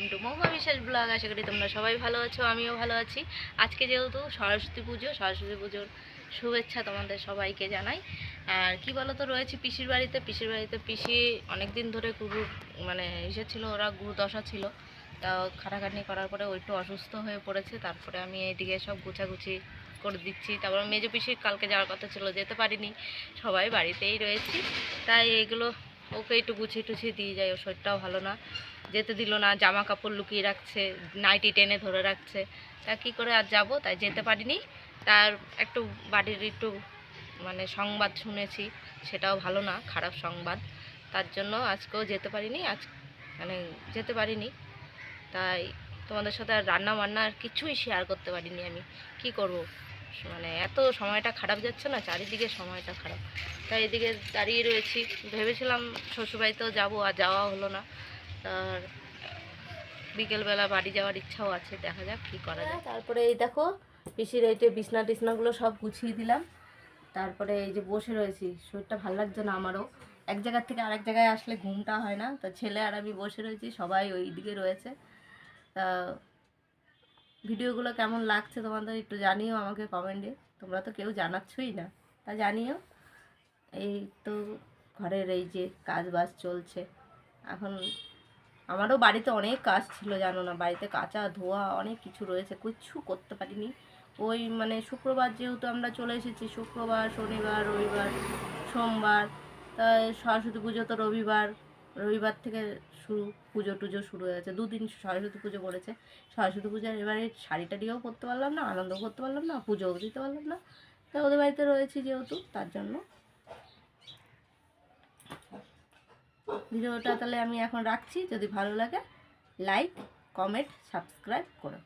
বিশ্বাস ব্লগ, আশা করি তোমরা সবাই ভালো আছো, আমিও ভালো আছি। আজকে যেহেতু সরস্বতী পুজো, সরস্বতী পুজোর শুভেচ্ছা তোমাদের সবাইকে জানাই। আর কি বলো তো রয়েছে পিসির বাড়িতে পিসির বাড়িতে পিসি অনেক দিন ধরে গুরু মানে ইসে ছিল, ওরা গুরু দশা ছিল। তা খাটাখাটনি করার পরে ও একটু অসুস্থ হয়ে পড়েছে, তারপরে আমি এইদিকে সব গুছাগুছি করে দিচ্ছি। তারপর মেজো পিসির কালকে যাওয়ার কথা ছিল, যেতে পারিনি, সবাই বাড়িতেই রয়েছি। তাই এগুলো ওকে একটু গুছিয়ে টুছিয়ে দিয়ে যায় ওর শরীরটাও ভালো না। যেতে দিল না জামা কাপড় লুকিয়ে রাখছে, নাইটি টেনে ধরে রাখছে। তা কী করে আর যাব? তাই যেতে পারিনি। তার একটু বাড়ির একটু মানে সংবাদ শুনেছি, সেটাও ভালো না, খারাপ সংবাদ। তার জন্য আজকেও যেতে পারিনি, আজ মানে যেতে পারিনি। তাই তোমাদের সাথে আর রান্না বান্না আর কিছুই শেয়ার করতে পারিনি আমি। কি করব? মানে এত সময়টা খারাপ যাচ্ছে না, চারিদিকে সময়টা খারাপ। তাই এদিকে দাঁড়িয়ে রয়েছি। ভেবেছিলাম শ্বশুরবাড়িতেও যাব, আর যাওয়া হলো না। আর বিকেলবেলা বাড়ি যাওয়ার ইচ্ছাও আছে, দেখা যাক কী করা যায়। তারপরে এই দেখো, পিসির এই যে বিছনা টিছনাগুলো সব গুছিয়ে দিলাম। তারপরে এই যে বসে রয়েছি, শরীরটা ভালো লাগছে না আমারও। এক জায়গার থেকে আরেক জায়গায় আসলে ঘুমটা হয় না। তা ছেলে আর আমি বসে রয়েছি, সবাই ওই দিকে রয়েছে। তা ভিডিওগুলো কেমন লাগছে তোমাদের একটু জানিও আমাকে কমেন্টে তোমরা তো কেউ জানাচ্ছই না। তা জানিও। এই তো ঘরের এই যে কাজ বাজ চলছে। এখন আমারও বাড়িতে অনেক কাজ ছিল, জানো না? বাড়িতে কাঁচা ধোয়া অনেক কিছু রয়েছে, কিচ্ছু করতে পারিনি। ওই মানে শুক্রবার যেহেতু আমরা চলে এসেছি, শুক্রবার, শনিবার, রবিবার, সোমবার, তাই সরস্বতী পুজো তো রবিবার। রবিবার থেকে শুরু, পুজো টুজো শুরু হয়ে গেছে। দুদিন সরস্বতী পুজো পড়েছে সরস্বতী পুজোর এবারে শাড়ি টাড়িও পরতে পারলাম না আনন্দ করতে পারলাম না, পুজোও দিতে পারলাম না। তা ওদের বাড়িতে রয়েছি যেহেতু, তার জন্য। ভিডিওটা তাহলে আমি এখন রাখছি। যদি ভালো লাগে লাইক কমেন্ট সাবস্ক্রাইব করো।